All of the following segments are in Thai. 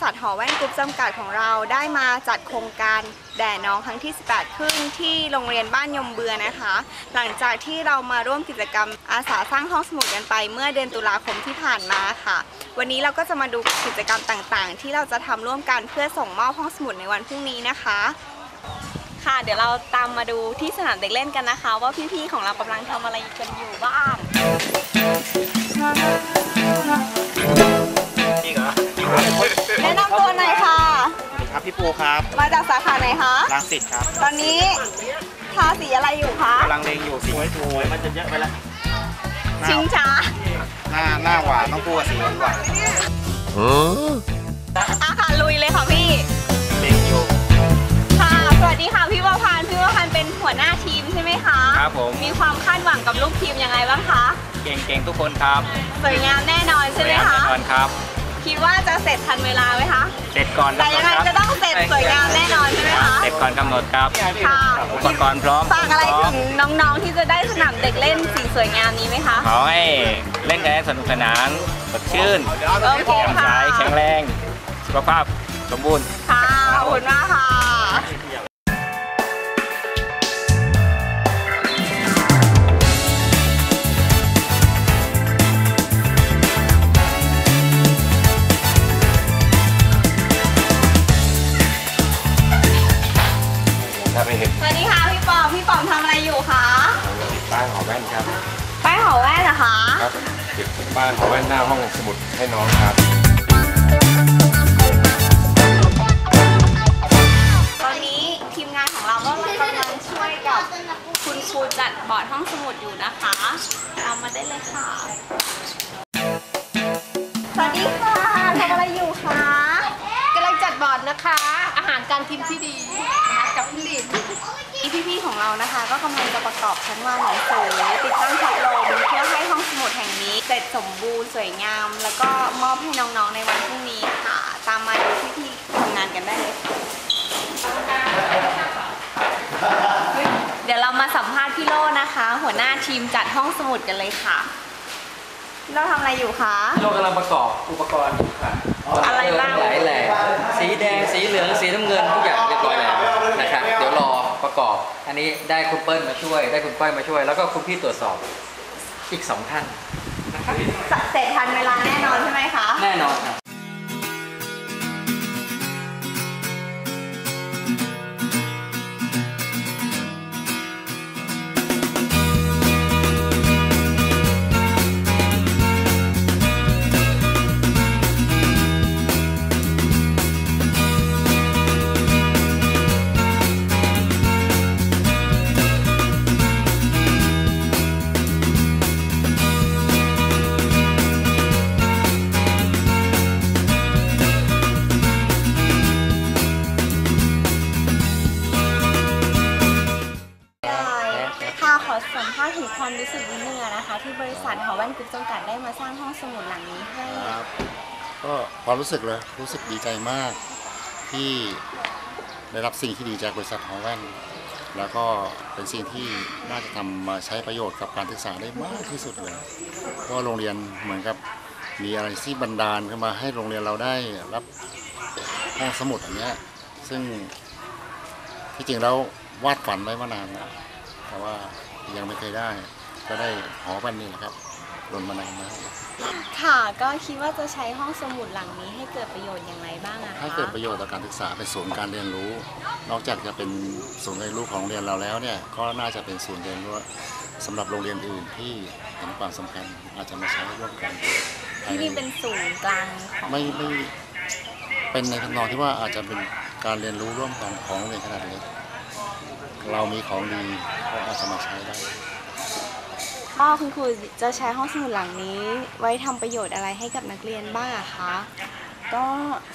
ษัทหอแว่นกรุ๊ปจำกัดของเราได้มาจัดโครงการแด่น้องครั้งที่ 18 ขึ้นที่โรงเรียนบ้านยมเบือนะคะ หลังจากที่เรามาร่วมกิจกรรมอาสาสร้างห้องสมุดกันไปเมื่อเดือนตุลาคมที่ผ่านมาค่ะ วันนี้เราก็จะมาดูกิจกรรมต่างๆ ที่เราจะทำร่วมกันเพื่อส่งมอบห้องสมุดในวันพรุ่งนี้นะคะ ค่ะเดี๋ยวเราตามมาดูที่สนามเด็กเล่นกันนะคะ ว่าพี่ๆของเรากำลังทำอะไรกันอยู่บ้าง สวัสดีครับพี่ปูครับ มาจากสาขาไหนคะรังสิตครับ ตอนนี้ทาสีอะไรอยู่คะกำลังเลงอยู่สีสวยมันจะเยอะไปแล้วชิงช้า หน้าหน้าหวานต้องปูกับสีหวานหวานอาค่ะลุยเลยค่ะพี่เลงอยู่ค่ะ สวัสดีค่ะพี่วพานพี่วพานเป็นหัวหน้าทีมใช่ไหมคะ ครับผม มีความคาดหวังกับลูกทีมยังไงบ้างคะ เก่งๆทุกคนครับ สวยงามแน่นอนใช่ไหมคะ แน่นอนครับ คิดว่าจะเสร็จทันเวลาไหมคะ เสร็จก่อนแต่ยังไงกำหนดจะต้องเสร็จสวยงามแน่นอนใช่ไหมคะ เสร็จก่อนกำหนดครับค่ะอุปกรณ์พร้อมฝากอะไรพร้อถึมงน้องๆที่จะได้สนามเด็กเล่นสีสวยงามนี้ไหมคะขอให้เล่นกันให้สนุกสนานสดชื่นโอเคแจ่มใสค่ะแข็งแรงสุขภาพสมบูรณ์ค่ะขอบคุณมากค่ะ นเหรอคะ ครับเก็บบ้านขอแว่นหน้าห้องสมุดให้น้องครับ นะคะ ก็กำลังจะประกอบชั้นวางหนังสือติดตั้งพัดลมเพื่อให้ห้องสมุดแห่งนี้เสร็จสมบูรณ์สวยงาม แล้วก็มอบให้น้องๆในวันพรุ่งนี้ค่ะ ตามมาดูพี่ๆทำงานกันได้เลยค่ะเดี๋ยวเรามาสัมภาษณ์พี่โลนะคะ หัวหน้าทีมจัดห้องสมุดกันเลยค่ะพี่โลทำอะไรอยู่คะโลกกำลังประกอบอุปกรณ์อยู่ค่ะอะไรบ้าง หลายแหล่สีแดง สีเหลือง สีน้ำเงินทุกอย่างเรียบร้อยแล้วนะครับเดี๋ยวรอ ประกอบ อันนี้ได้คุณเปิ้ลมาช่วย ได้คุณก้อยมาช่วย แล้วก็คุณพี่ตรวจสอบอีกสองท่านนะครับเสร็จทันเวลาแน่นอนใช่ไหมคะ แน่นอนครับ สัมภาษณ์ถึงความรู้สึกนิดนึงอะนะคะ ที่บริษัทหอแว่นกรุ๊ปจำกัดได้มาสร้างห้องสมุดหลังนี้ให้ ครับก็ความรู้สึกเลยรู้สึกดีใจมาก ที่ได้รับสิ่งที่ดีจากบริษัทหอแว่น แล้วก็เป็นสิ่งที่น่าจะทำมาใช้ประโยชน์กับการศึกษาได้มากที่สุดเลยเพราะโรงเรียนเหมือนกับมีอะไรที่บันดาลขึ้นมาให้โรงเรียนเราได้รับห้องสมุดอันเนี้ยซึ่งที่จริงแล้ววาดฝันไว้มานานแล้วแต่ว่า ยังไม่เคยได้ ก็ได้หอแว่นนี่แหละครับรนมานานแล้วค่ะก็คิดว่าจะใช้ห้องสมุดหลังนี้ให้เกิดประโยชน์อย่างไรบ้างอะคะให้เกิดประโยชน์ต่อการศึกษาเป็นศูนย์การเรียนรู้ นอกจากจะเป็นศูนย์เรียนรู้ของโรงเรียนเราแล้วเนี่ยก็น่าจะเป็นศูนย์เรียนรู้สำหรับโรงเรียนอื่นที่เห็นความสำคัญอาจจะมาใช้ร่วมกันที่นี่เป็นศูนย์กลางของไม่ไม่เป็นในทำนองที่ว่าอาจจะเป็นการเรียนรู้ร่วมกันของโรงเรียนขนาดเล็ก เรามีของดีก็อาจจะมาใช้ได้ก็คุณครูจะใช้ห้องสมุดหลังนี้ ไว้ทำประโยชน์อะไรให้กับนักเรียนบ้างอะคะ ก็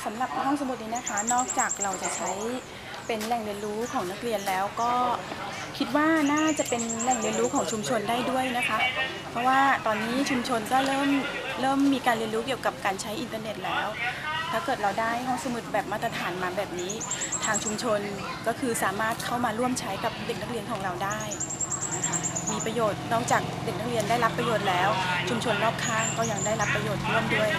สำหรับห้องสมุดนี้นะคะ นอกจากเราจะใช้เป็นแหล่งเรียนรู้ของนักเรียนแล้วก็คิดว่าน่าจะเป็นแหล่งเรียนรู้ของชุมชนได้ด้วยนะคะ เพราะว่าตอนนี้ชุมชนก็เริ่มเริ่มมีการเรียนรู้เกี่ยวกับการใช้อินเทอร์เน็ตแล้ว ถ้าเกิดเราได้ห้องสมุดแบบมาตรฐานมาแบบนี้ ทางชุมชนก็คือสามารถเข้ามาร่วมใช้กับเด็กนักเรียนของเราได้นะคะมีประโยชน์นอกจากเด็กนักเรียนได้รับประโยชน์แล้ว ชุมชนรอบข้างก็ยังได้รับประโยชน์ร่วมด้วย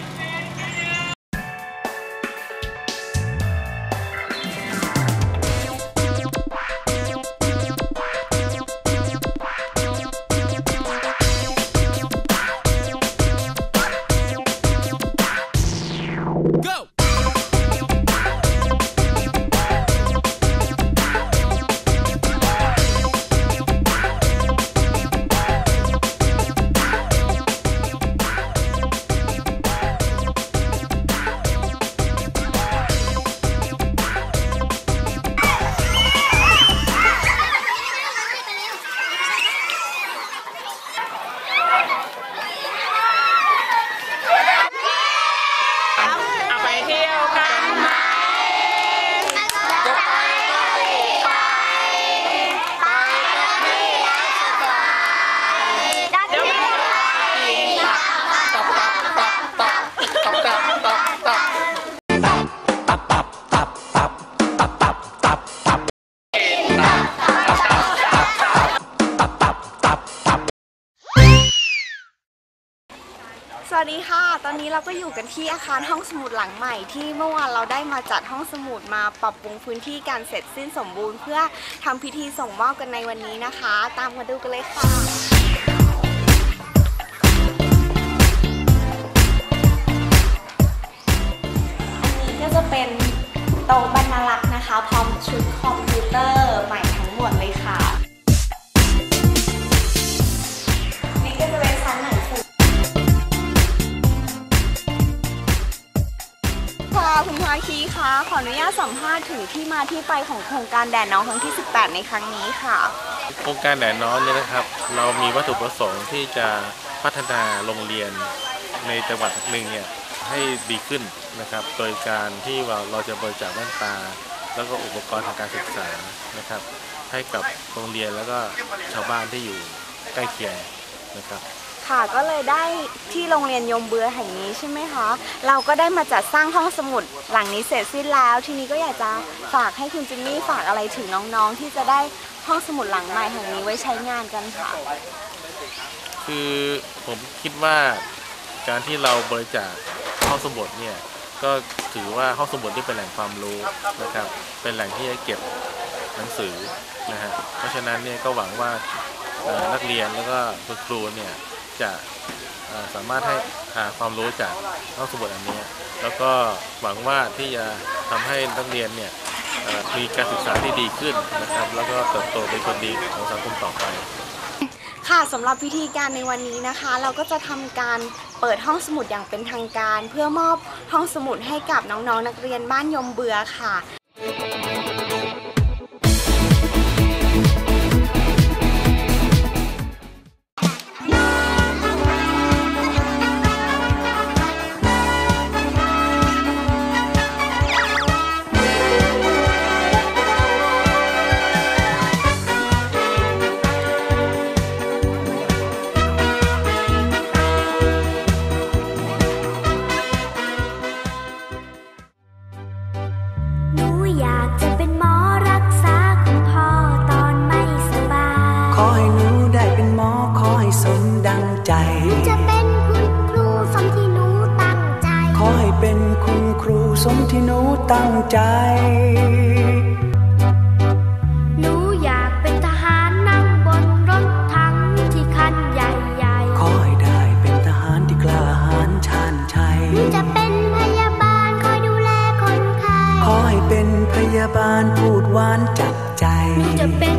อนนี้เราก็อยู่กันที่อาคารห้องสมุดหลังใหม่ ที่เมื่อวานเราได้มาจัดห้องสมุดมาปรับปรุงพื้นที่การเสร็จสิ้นสมบูรณ์ เพื่อทำพิธีส่งมอบกันในวันนี้นะคะ ตามมาดูกันเลยค่ะาคีคะขออนุญาตสัมภาษณ์ถึงที่มาที่ไปของโครงการแดดน้องครั้งที่ 18 ในครั้งนี้ค่ะ โครงการแหนน้องเนี่ยนะครับ เรามีวัตถุประสงค์ที่จะพัฒนาโรงเรียนในจังหวัดหนึ่งเนี่ยให้ดีขึ้นนะครับ โดยการที่ว่าเราจะบริจาคแว่นตา แล้วก็อุปกรณ์ทางการศึกษานะครับ ให้กับโรงเรียนแล้วก็ชาวบ้านที่อยู่ใกล้เคียงนะครับ ค่ะก็เลยได้ที่โรงเรียนยมเบือแห่งนี้ใช่ไหมคะ เราก็ได้มาจัดสร้างห้องสมุดหลังนี้เสร็จสิ้นแล้ว ทีนี้ก็อยากจะฝากให้คุณจิมมี่ฝากอะไรถึงน้องๆ ที่จะได้ห้องสมุดหลังใหม่แห่งนี้ไว้ใช้งานกันค่ะ คือผมคิดว่าการที่เราบริจาคห้องสมุดเนี่ยก็ถือว่าห้องสมุดที่เป็นแหล่งความรู้นะครับ เป็นแหล่งที่จะเก็บหนังสือนะฮะเพราะฉะนั้นเนี่ยก็หวังว่านักเรียนแล้วก็คุณครูเนี่ย จะสามารถให้หาความรู้จากห้องสมุดอันนี้ แล้วก็หวังว่าที่จะทำให้นักเรียนเนี่ยมีการศึกษาที่ดีขึ้นนะครับ แล้วก็เติบโตเป็นคนดีของสังคมต่อไป ค่ะสำหรับพิธีการในวันนี้นะคะ เราก็จะทำการเปิดห้องสมุดอย่างเป็นทางการ เพื่อมอบห้องสมุดให้กับน้องๆนักเรียนบ้านยมเบือค่ะ ตั้งใจ หนูอยากเป็นทหารนั่งบนรถถังที่คันใหญ่ขอให้ได้เป็นทหารที่กล้าหาญชาญชัยๆหนูจะเป็นพยาบาลคอยดูแลคนไข้ ขอให้เป็นพยาบาลพูดหวานจับใจ หนูจะเป็น